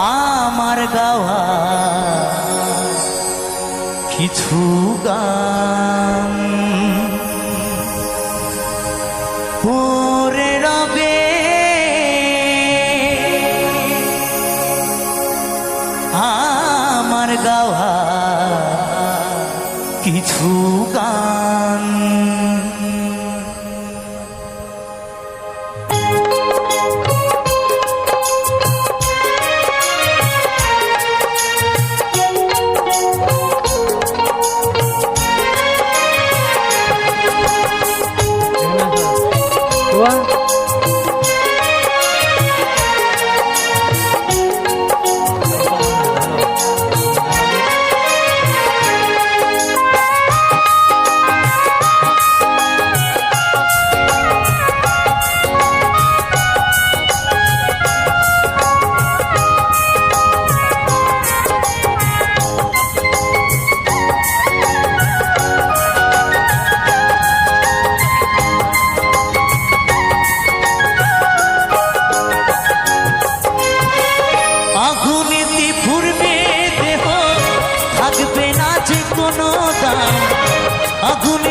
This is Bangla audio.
আমার গাওয়া কিছু গান। আমার কিছু গান। আগুনেতে আগুনেতে